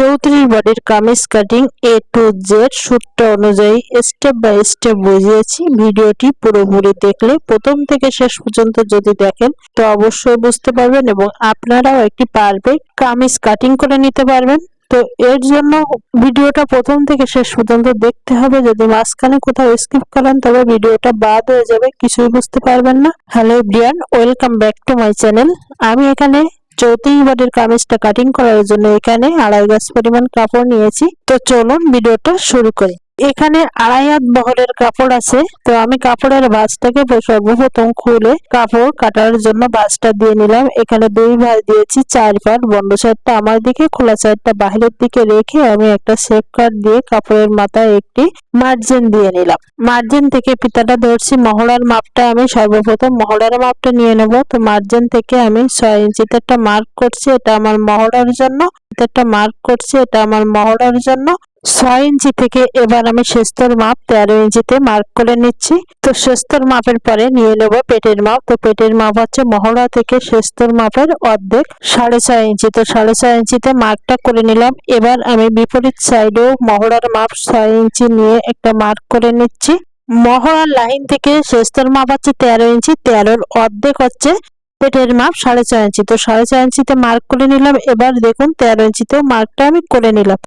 চৌত্রিশ বডির kameez cutting A to Z সূত্র অনুযায়ী স্টেপ বাই স্টেপ বুঝিয়েছি। ভিডিওটি পুরোপুরি দেখলে প্রথম থেকে শেষ পর্যন্ত যদি দেখেন, তো অবশ্যই বুঝতে পারবেন এবং আপনারাও একটি পারবে কামিজ কাটিং করে নিতে পারবেন। তো এর জন্য ভিডিওটা প্রথম থেকে শেষ পর্যন্ত দেখতে হবে। যদি মাঝখানে কোথাও স্কিপ করেন, তবে ভিডিওটা বাদ হয়ে যাবে, কিছুই বুঝতে পারবেন না। Hello Brian welcome back to my channel আমি এখানে চৌত্রিশ বডির কামিজটা কাটিং করার জন্য এখানে আড়াই গাছ পরিমাণ কাপড় নিয়েছি। তো চলুন ভিডিওটা শুরু করি। এখানে আড়াই হাত বহরের কাপড় আছে, তো আমি কাপড়ের বাজটাকে সর্বপ্রথম খুলে কাপড় কাটার জন্য বাজটা দিয়ে নিলাম। এখানে দুই ভাঁজ দিয়েছি, চার পাট বন্ধ সাইডটা আমার দিকে, খোলা সাইডটা বাহিরের দিকে রেখে আমি একটা শেপ কাট দিয়ে কাপড়ের মাথায় একটি মার্জিন দিয়ে নিলাম। মার্জিন থেকে পিতাটা ধরছি, মহড়ার মাপটা আমি সর্বপ্রথম মহড়ার মাপটা নিয়ে নেব। তো মার্জিন থেকে আমি ছয় ইঞ্চিতে একটা মার্ক করছি, এটা আমার মহড়ার জন্য। একটা মার্ক করছি, এটা আমার মহড়ার জন্য। ছয় ইঞ্চি থেকে এবার আমি শেস্তর মাপ তেরো ইঞ্চিতে মার্ক করে নিচ্ছি। তো শেস্তর মাপের পরে নিয়ে নেব পেটের মাপ। তো পেটের মাপ হচ্ছে মহড়া থেকে শেস্তর মাপের অর্ধেক সাড়ে ছয় ইঞ্চি। তো সাড়ে ছয় ইঞ্চিতে মার্কটা করে নিলাম। এবার আমি বিপরীত সাইডেও মহড়ার মাপ ছয় ইঞ্চি নিয়ে একটা মার্ক করে নিচ্ছি। মহড়ার লাইন থেকে শেস্তর মাপ হচ্ছে তেরো ইঞ্চি। তেরোর অর্ধেক হচ্ছে পেটের মাপ সাড়ে ছয় ইঞ্চি। তো সাড়ে ছয় ইঞ্চিতে মার্ক করে নিলাম। এবার দেখুন, তেরো ইঞ্চিতেও মার্কটা আমি করে নিলাম।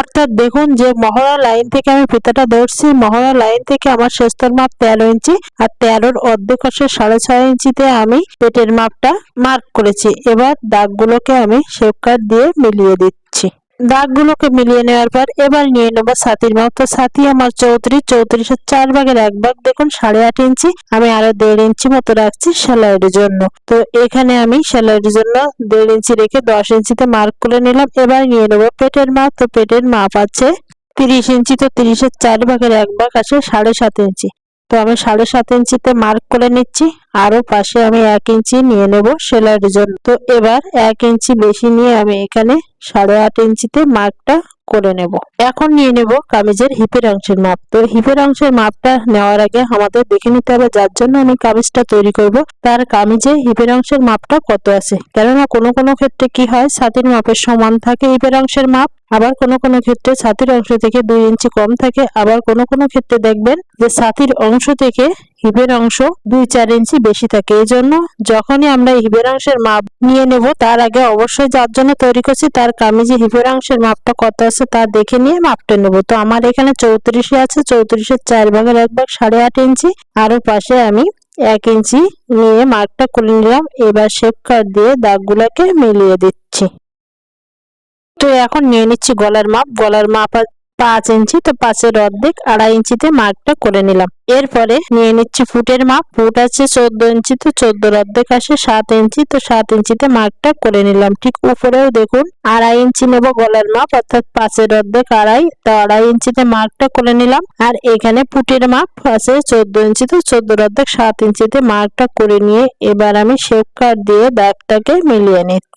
অর্থাৎ দেখুন যে মহড়া লাইন থেকে আমি ফিতাটা ধরছি, মহড়া লাইন থেকে আমার শেষতর মাপ তেরো ইঞ্চি আর তেরোর অর্ধেক সাড়ে ছয় ইঞ্চিতে আমি পেটের মাপটা মার্ক করেছি। এবার দাগগুলোকে আমি শেপ কাট দিয়ে মিলিয়ে দিচ্ছি। দাগগুলোকে মিলিয়ে নেওয়ার পর এবার নিয়ে নেব ছাতির মাপ তো ছাতি আমার চৌত্রিশ, চৌত্রিশের চার ভাগের এক ভাগ, দেখুন সাড়ে আট ইঞ্চি। আমি আরও দেড় ইঞ্চি মতো রাখছি সেলাইয়ের জন্য। তো এখানে আমি সেলাইয়ের জন্য দেড় ইঞ্চি রেখে দশ ইঞ্চিতে মার্ক করে নিলাম। এবার নিয়ে নেব পেটের মাপ। তো পেটের মাপ আছে তিরিশ ইঞ্চি, তো তিরিশের চার ভাগের এক ভাগ আছে সাড়ে সাত ইঞ্চি। তো আমি সাড়ে সাত ইঞ্চিতে মার্ক করে নিচ্ছি। আরও পাশে আমি এক ইঞ্চি নিয়ে নেব সেলাইয়ের জন্য। তো এবার এক ইঞ্চি বেশি নিয়ে আমি এখানে সাড়ে আট ইঞ্চিতে মার্কটা করে নেব। এখন নিয়ে নেব কামিজের হিপের অংশের মাপ। তো হিপের অংশের মাপটা নেওয়ার আগে আমাদের দেখে নিতে হবে যার জন্য আমি কামিজটা তৈরি করব। তার কামিজে হিপের অংশের মাপটা কত আছে? কেননা কোনো কোনো ক্ষেত্রে কি হয়, ছাতির মাপের সমান থাকে হিপের অংশের মাপ। আবার কোনো কোনো ক্ষেত্রে ছাতির অংশ থেকে দুই ইঞ্চি কম থাকে। আবার কোনো কোনো ক্ষেত্রে দেখবেন যে ছাতির অংশ থেকে হিপের অংশ দুই চার ইঞ্চি বেশি থাকে। এই জন্য যখনই আমরা হিপের অংশের মাপ নিয়ে নেব, তার আগে অবশ্যই যার জন্য তৈরি করছি তার কামিজে হিপের অংশের মাপটা কত আছে তা দেখে নিয়ে মাপটা নেব। তো আমার এখানে চৌত্রিশে আছে চৌত্রিশের চার ভাগের এক ভাগ সাড়ে আট ইঞ্চি। আরও পাশে আমি এক ইঞ্চি নিয়ে মার্কটা করে নিলাম। এবার শেপ কাট দিয়ে দাগগুলোকে মিলিয়ে দিচ্ছি। তো এখন নিয়ে নিচ্ছি গলার মাপ। গলার মাপ পাঁচ ইঞ্চি, তো পাঁচের অর্ধেক আড়াই ইঞ্চিতে মার্কটা করে নিলাম। এরপরে নিয়ে নিচ্ছি ফুটের মাপ। ফুট আছে চোদ্দ ইঞ্চি, তো চোদ্দোর অর্ধেক আসে সাত ইঞ্চি, তো সাত ইঞ্চিতে মার্কটা করে নিলাম। ঠিক উপরেও দেখুন, আড়াই ইঞ্চি নেব গলার মাপ, অর্থাৎ পাঁচের অর্ধেক আড়াই, তো আড়াই ইঞ্চিতে মার্কটা করে নিলাম। আর এখানে ফুটের মাপ আছে চোদ্দ ইঞ্চি, তো চোদ্দোর অর্ধেক সাত ইঞ্চিতে মার্কটা করে নিয়ে এবার আমি শেপ কাট দিয়ে ব্যাগটাকে মিলিয়ে নিচ্ছি।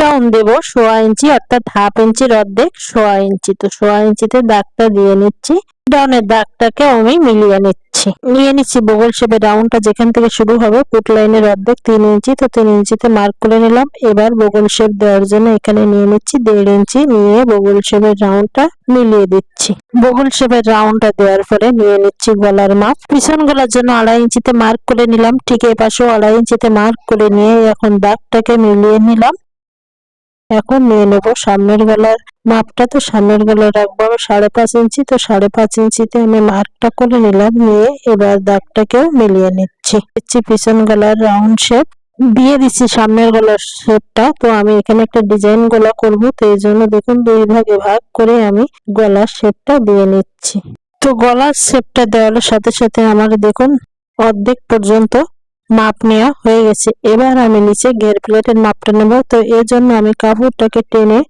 ডাউন দেবো সোয়া ইঞ্চি, অর্থাৎ হাফ ইঞ্চির অর্ধেক সোয়া ইঞ্চি। তো সোয়া ইঞ্চিতে দাগটা দিয়ে নিচ্ছি। ডাউনের দাগটাকে আমি মিলিয়ে নিচ্ছি। নিয়ে নিচ্ছি বগল শেপের রাউন্ডটা যেখান থেকে শুরু হবে পুট লাইনের অর্ধেক তিন ইঞ্চি। তো তিন ইঞ্চিতে মার্ক করে নিলাম। এবার বগল শেপ দেওয়ার জন্য এখানে নিয়ে নিচ্ছি দেড় ইঞ্চি। নিয়ে বগল শেপের রাউন্ডটা মিলিয়ে দিচ্ছি। বগল শেপের রাউন্ডটা দেওয়ার পরে নিয়ে নিচ্ছি গলার মাপ। পিছন গলার জন্য আড়াই ইঞ্চিতে মার্ক করে নিলাম। ঠিক এই পাশেও আড়াই ইঞ্চিতে মার্ক করে নিয়ে এখন দাগটাকে মিলিয়ে নিলাম। এখন নিয়ে নেব সামনের গলার মাপটা তো সামনের গলা রাখব আমি সাড়ে পাঁচ ইঞ্চি, তো সাড়ে পাঁচ ইঞ্চিতে আমি মার্কটা করে নিলাম, নিয়ে এবার দাগটাকেও মিলিয়ে নিচ্ছি। দিচ্ছি পিছন গলার রাউন্ড শেপ দিয়ে দিচ্ছি সামনের গলার শেপটা তো আমি এখানে একটা ডিজাইন গলা করব, তো এই জন্য দেখুন দুই ভাগে ভাগ করে আমি গলার শেপটা দিয়ে নিচ্ছি। তো গলার শেপটা দেওয়ার সাথে সাথে আমার দেখুন অর্ধেক পর্যন্ত মাপ নেওয়া হয়ে গেছে। এবার আমি নিচে গের প্লেটের মাপটা নেব। তো এর জন্য আমি কাপড়টাকে টেনে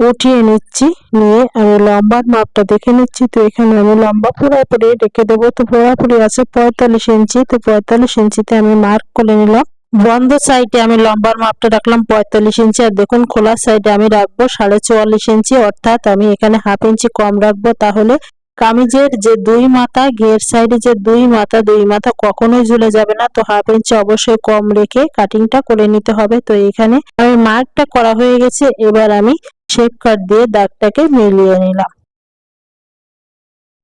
উঠিয়ে নিচ্ছি, নিয়ে আমি লম্বার মাপটা দেখে নিচ্ছি। তো এখানে আমি লম্বা পুরোপুরি রেখে দেবো। তো পুরোপুরি আছে পঁয়তাল্লিশ ইঞ্চি। তো পঁয়তাল্লিশ ইঞ্চিতে আমি মার্ক করে নিলাম। বন্ধ সাইডে আমি লম্বার মাপটা রাখলাম পঁয়তাল্লিশ ইঞ্চি। আর দেখুন, খোলা সাইডে আমি রাখব সাড়ে চুয়াল্লিশ ইঞ্চি। অর্থাৎ আমি এখানে হাফ ইঞ্চি কম রাখব। তাহলে কামিজের যে দুই মাথা, ঘের সাইডে যে দুই মাথা দুই মাথা কখনোই ঝুলে যাবে না। তো হাফ ইঞ্চি অবশ্যই কম রেখে কাটিংটা করে নিতে হবে। তো এখানে আমি মার্কটা করা হয়ে গেছে। এবার আমি শেপ কাট দিয়ে দাগটাকে মিলিয়ে নিলাম।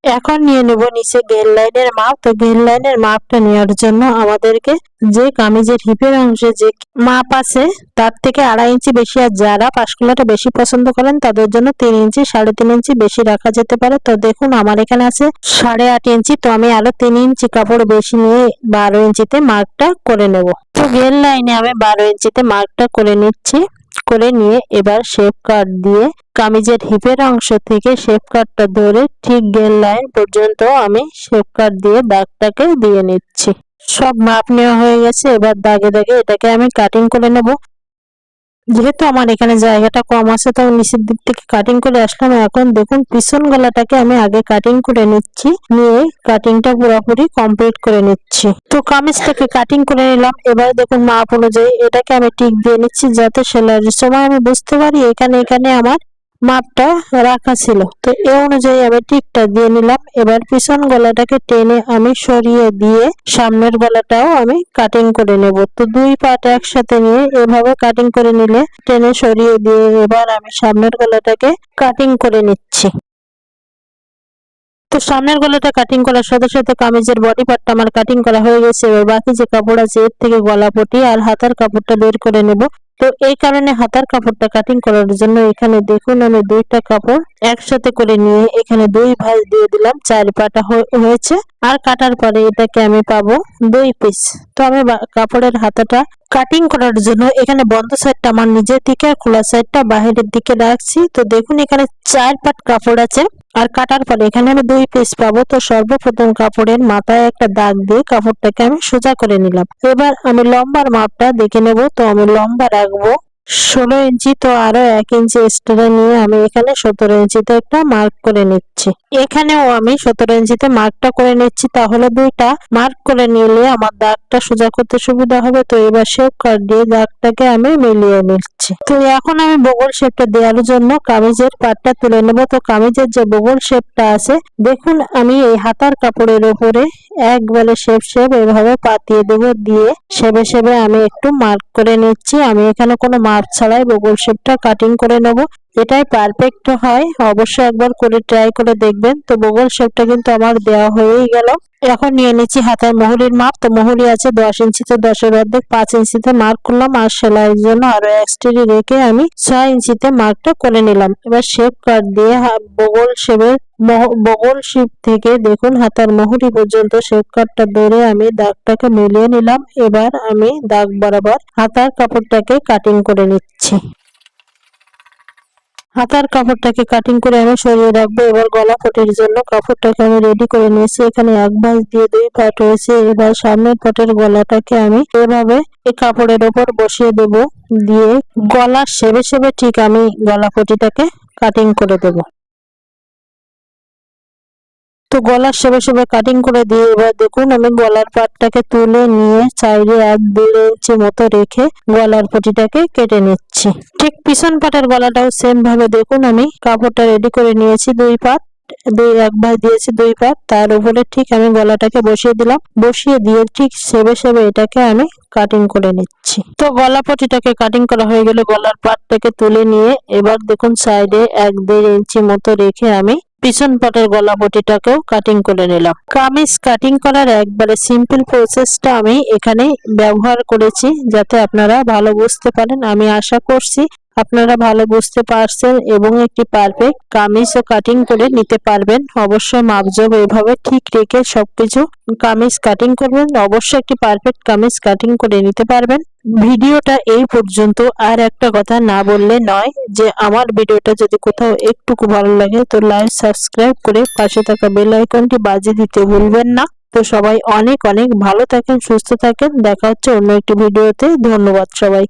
এখন নিয়ে নেব নিচে গেল লাইনের মাপ। তো গেল লাইনের মাপটা নেওয়ার জন্য আমাদেরকে যে কামিজের হিপের অংশে যে মাপ আছে, তার থেকে আড়াই ইঞ্চি বেশি। আর যারা পাশকুলাটা বেশি পছন্দ করেন, তাদের জন্য তিন ইঞ্চি, সাড়ে তিন ইঞ্চি বেশি রাখা যেতে পারে। তো দেখুন, আমার এখানে আছে সাড়ে আট ইঞ্চি। তো আমি আরও তিন ইঞ্চি কাপড় বেশি নিয়ে বারো ইঞ্চিতে মার্কটা করে নেব। তো গেল লাইনে আমি বারো ইঞ্চিতে মার্কটা করে নিচ্ছি। করে নিয়ে এবার শেপ কাট দিয়ে কামিজের হিপের অংশ থেকে শেপ কাটটা ধরে ঠিক গেল লাইন পর্যন্ত আমি শেপ কাট দিয়ে দাগটাকে দিয়ে নিচ্ছি। সব মাপ নেওয়া হয়ে গেছে, এবার দাগে দাগে এটাকে আমি কাটিং করে নেব। যেহেতু আমার এখানে জায়গাটা কম আছে, তো নিচের দিক থেকে কাটিং করে আসলাম। এখন দেখুন, পিছন গলাটাকে আমি আগে কাটিং করে নিচ্ছি, নিয়ে কাটিংটা পুরোপুরি কমপ্লিট করে নিচ্ছি। তো কামিজটাকে কাটিং করে নিলাম। এবার দেখুন, মাপ অনুযায়ী এটাকে আমি টিক দিয়ে নিচ্ছি যাতে সেলাইয়ের সময় আমি বুঝতে পারি এখানে এখানে আমার মাপটা রাখা ছিল। তো এ অনুযায়ী আমি টিকটা দিয়ে নিলাম। এবার পিছন গলাটাকে টেনে আমি সরিয়ে দিয়ে সামনের গলাটাও আমি কাটিং করে নেব। তো দুই পাট একসাথে নিয়ে এভাবে কাটিং করে নিলে টেনে সরিয়ে দিয়ে এবার আমি সামনের গলাটাকে কাটিং করে নিচ্ছি। তো সামনের গলাটা কাটিং করার সাথে সাথে কামিজের বডি পার্টটা আমার কাটিং করা হয়ে গেছে। এবার বাকি যে কাপড় আছে, এর থেকে গলা পটি আর হাতার কাপড়টা বের করে নেব। তো এই কারণে হাতার কাপড়টা কাটিং করার জন্য এখানে দেখুন আমি দুইটা কাপড় একসাথে করে নিয়ে এখানে দুই ভাঁজ দিয়ে দিলাম, চার পাটা হয়েছে। আর কাটার পরে এটাকে আমি পাবো দুই পিস তো আমি কাপড়ের হাতাটা কাটিং করার জন্য এখানে বন্ধ সাইডটা আমার নিজের দিকে আর খোলা সাইডটা বাহিরের দিকে রাখছি। তো দেখুন এখানে চার পাট কাপড় আছে। আর কাটার পরে এখানে আমি দুই পিস পাবো। তো সর্বপ্রথম কাপড়ের মাথায় একটা দাগ দিয়ে কাপড়টাকে আমি সোজা করে নিলাম। এবার আমি লম্বার মাপটা দেখে নেব। তো আমি লম্বা রাখব ষোলো ইঞ্চি তো আরও এক ইঞ্চি এক্সট্রা নিয়ে আমি এখানে সতেরো ইঞ্চিতে একটা মার্ক করে নিচ্ছি। এখানেও আমি সতেরো ইঞ্চিতে মার্কটা করে নিচ্ছি, তাহলে দুইটা মার্ক করে নিলে আমার দাগটা সোজা করতে সুবিধা হবে, তো এবার শেপ কাট দিয়ে দাগটাকে আমি মিলিয়ে নিচ্ছি। তো এখন আমি বগল শেপটা দেওয়ার জন্য কামিজের পাটটা তুলে নেব। তো কামিজের যে বগল শেপটা আছে, দেখুন আমি এই হাতার কাপড়ের উপরে একবারে শেপ শেপ এভাবে পাতিয়ে দেবো, দিয়ে সেবে সেবে আমি একটু মার্ক করে নিচ্ছি। আমি এখানে কোনো মাপ ছাড়াই বগল শেপটা কাটিং করে নেব। এটাই পারফেক্ট হয়। অবশ্যই একবার করে ট্রাই করে দেখবেন। তো বগল শেপটা কিন্তু আমার দেওয়া হয়েই গেল। এখন নিয়ে নিচ্ছি হাতের মহুরির মাপ। তো মহুরি আছে দশ ইঞ্চিতে দশের অর্ধেক পাঁচ ইঞ্চিতে মার্ক করলাম। আর সেলাইয়ের জন্য আরও এক্সট্রি রেখে আমি ছয় ইঞ্চিতে মার্কটা করে নিলাম। এবার শেপ কাট দিয়ে বগল শেপের বগল শিপ থেকে দেখুন, হাতার মহুরি পর্যন্ত শেপ কাটটা ধরে আমি দাগটাকে মিলিয়ে নিলাম। এবার আমি দাগ বরাবর হাতার কাপড়টাকে কাটিং করে নিচ্ছি। হাতার কাপড়টাকে কাটিং করে আমি সরিয়ে রাখব, এবার গলা পটের জন্য কাপড়টাকে আমি রেডি করে নিয়েছি। এখানে এক ভাঁজ দিয়ে দুই পাট রয়েছে এবার সামনের পাটের গলাটাকে আমি এভাবে এই কাপড়ের ওপর বসিয়ে দেব। দিয়ে গলা সেবে সেবে ঠিক আমি গলা পটিটাকে কাটিং করে দেবো। তো গলার সেবে সেবে কাটিং করে দিয়ে এবার দেখুন আমি গলার পাটটাকে তুলে নিয়ে সাইডে এক দেড় ইঞ্চি মতো রেখে গলার পটিটাকে কেটে নিচ্ছি। ঠিক পিছন পাটের গলাটাও সেম ভাবে দেখুন আমি। কাপড়টা রেডি করে নিয়েছি দুই পাট। দুই এক ভাই দিয়েছি দুই পাট তার উপরে ঠিক আমি গলাটাকে বসিয়ে দিলাম। বসিয়ে দিয়ে ঠিক সেবে সেবে এটাকে আমি কাটিং করে নিচ্ছি। তো গলা পটিটাকে কাটিং করা হয়ে গেলে গলার পাটটাকে তুলে নিয়ে এবার দেখুন সাইডে এক দেড় ইঞ্চি মতো রেখে আমি পিছন পাটের গলা পটিটাকেও কাটিং করে নিলাম। কামিজ কাটিং করার একবারে সিম্পল প্রসেসটা আমি এখানে ব্যবহার করেছি, যাতে আপনারা ভালো বুঝতে পারেন। আমি আশা করছি আপনারা ভালো বুঝতে পারছেন এবং একটি পারফেক্ট কামিজও কাটিং করে নিতে পারবেন। অবশ্যই মাপজোব এভাবে ঠিক রেখে সবকিছু কামিজ কাটিং করবেন। অবশ্যই একটি পারফেক্ট কামিজ কাটিং করে নিতে পারবেন। ভিডিওটা এই পর্যন্ত। আর একটা কথা না বললে নয় যে, আমার ভিডিওটা যদি কোথাও একটুকু ভালো লাগে তো লাইক সাবস্ক্রাইব করে পাশে থাকা বেল আইকনটি বাজিয়ে দিতে ভুলবেন না। তো সবাই অনেক অনেক ভালো থাকেন, সুস্থ থাকেন। দেখা হচ্ছে অন্য একটি ভিডিওতে। ধন্যবাদ সবাই